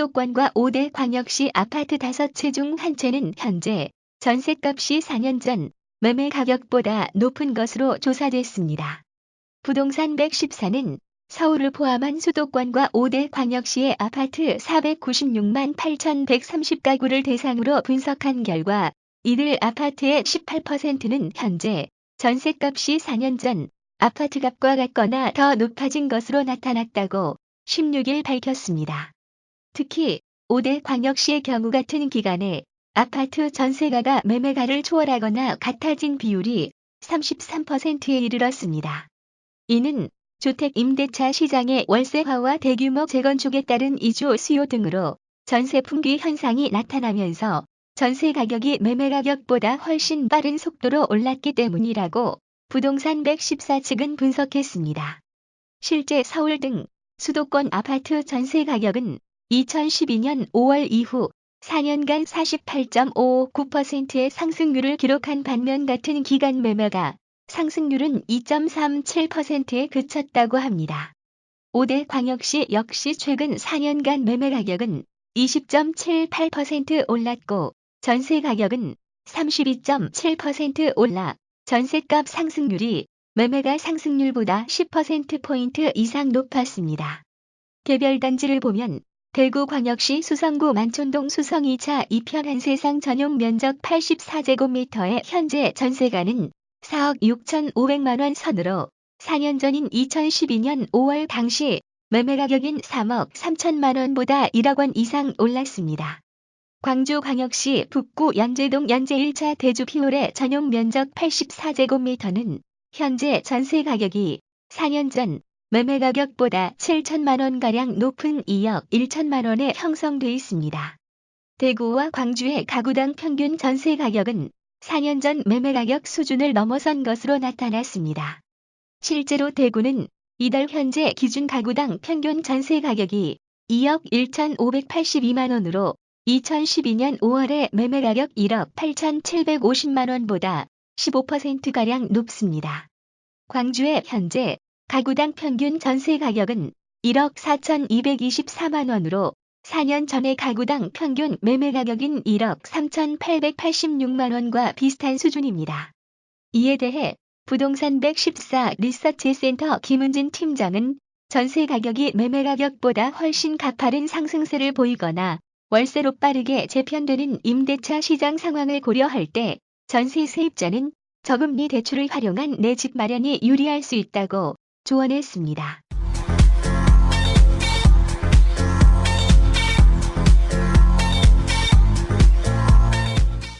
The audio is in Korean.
수도권과 5대 광역시 아파트 5채 중 한 채는 현재 전셋값이 4년 전 매매 가격보다 높은 것으로 조사됐습니다. 부동산 114는 서울을 포함한 수도권과 5대 광역시의 아파트 496만 8,130가구를 대상으로 분석한 결과 이들 아파트의 18%는 현재 전셋값이 4년 전 아파트값과 같거나 더 높아진 것으로 나타났다고 16일 밝혔습니다. 특히 5대 광역시의 경우 같은 기간에 아파트 전세가가 매매가를 초월하거나 같아진 비율이 33%에 이르렀습니다. 이는 주택 임대차 시장의 월세화와 대규모 재건축에 따른 이주 수요 등으로 전세 풍기 현상이 나타나면서 전세 가격이 매매 가격보다 훨씬 빠른 속도로 올랐기 때문이라고 부동산 114 측은 분석했습니다. 실제 서울 등 수도권 아파트 전세 가격은 2012년 5월 이후 4년간 48.59%의 상승률을 기록한 반면 같은 기간 매매가 상승률은 2.37%에 그쳤다고 합니다. 5대 광역시 역시 최근 4년간 매매 가격은 20.78% 올랐고 전세 가격은 32.7% 올라 전세값 상승률이 매매가 상승률보다 10%포인트 이상 높았습니다. 개별 단지를 보면 대구광역시 수성구 만촌동 수성 2차 2편 한세상 전용 면적 84제곱미터의 현재 전세가는 4억 6천5백만원 선으로 4년 전인 2012년 5월 당시 매매 가격인 3억 3천만원보다 1억 원 이상 올랐습니다. 광주광역시 북구 연제동 연제 1차 대주피올의 전용 면적 84제곱미터는 현재 전세 가격이 4년 전 매매 가격보다 7천만원가량 높은 2억 1천만원에 형성돼 있습니다. 대구와 광주의 가구당 평균 전세 가격은 4년 전 매매 가격 수준을 넘어선 것으로 나타났습니다. 실제로 대구는 이달 현재 기준 가구당 평균 전세 가격이 2억 1,582만원으로 2012년 5월에 매매 가격 1억 8,750만원보다 15%가량 높습니다. 광주의 현재 가구당 평균 전세 가격은 1억 4,224만원으로 4년 전의 가구당 평균 매매 가격인 1억 3,886만원과 비슷한 수준입니다. 이에 대해 부동산 114 리서치 센터 김은진 팀장은 전세 가격이 매매 가격보다 훨씬 가파른 상승세를 보이거나 월세로 빠르게 재편되는 임대차 시장 상황을 고려할 때 전세 세입자는 저금리 대출을 활용한 내 집 마련이 유리할 수 있다고 조언했습니다.